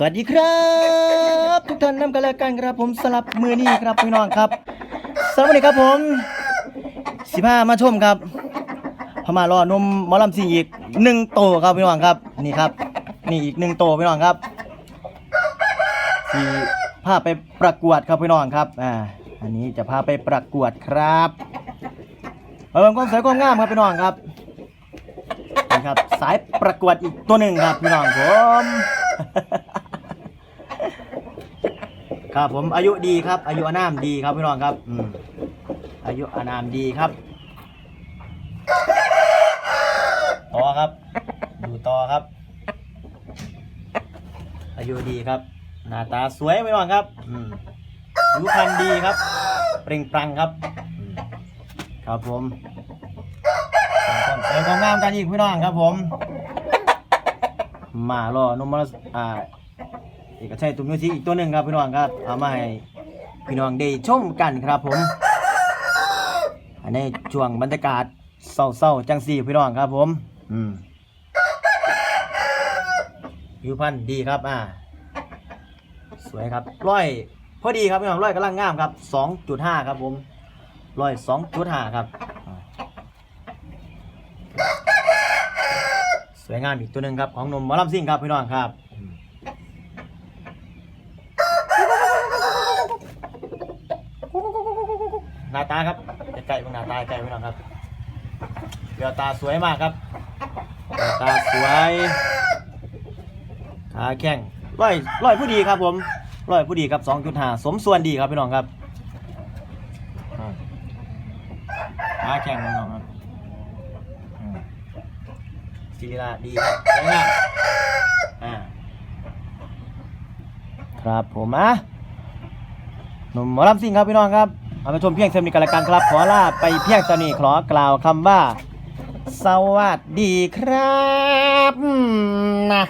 สวัสดีครับ ทุกท่านน้ำกันแล้วกันครับผมสลับมือนี่ครับพี่น้องครับสวัสดีครับผมสิพามาชมครับพามารอนมหมอลำซิงอีกหนึ่งโตครับพี่น้องครับนี่ครับ นี่อีกหนึ่งโตพี่น้องครับสีพาไปประกวดครับพี่น้องครับอ่าอันนี้จะพาไปประกวดครับเบิ่งความสวยความงามครับพี่น้องครับนี่ครับ สายประกวดอีกตัวหนึ่งครับพี่น้องผม ครับผมอายุดีครับ อายุอานามดีครับพี่น้องครับอืมอายุอานามดีครับต่อครับดูต่อครับ อายุดีครับ หน้าตาสวยพี่น้องครับอืมผิวพรรณดีครับ เปล่งปลั่งครับอืมครับผมเสริมความงามกันอีกพี่น้องครับผม มารอนมมรสอ่า เอกชัยตุ้มนุชีอีกตัวหนึ่งครับพี่น้องครับเอามาให้พี่น้องได้ชมกันครับผมอันนี้ช่วงบรรยากาศเศร้าๆจังสี่พี่น้องครับผม อืมผิวพรรณดีครับ อ่า สวยครับร้อย พอดีครับพี่น้องร้อยกำลังงามครับสองจุดห้าครับผมร้อยสองจุดห้าครับ สวยงามอีกตัวหนึ่งครับของนมมอลำซิ่งครับพี่น้องครับห น้าตาครับใกล้ๆพวกหน้าตาใกล้พี่น้องครับเดี๋ยวตาสวยมากครับ ตาสวยขาแข้งร้อยร้อยผู้ดีครับผมร้อยผู้ดีครับสองจุดห้าสมส่วนดีครับพี่น้องครับขาแข้งพี่น้องครับอืมศิลาดีครับสวยงามอ่าครับผมอะหนุ่มหมอลำซิ่งครับพี่น้องครับ เอาไปชมเพียงเทมนิกันละกันครับ ขอลาไปเพียงตอนนี้ขอกล่าวคำว่า สวัสดีครับนะ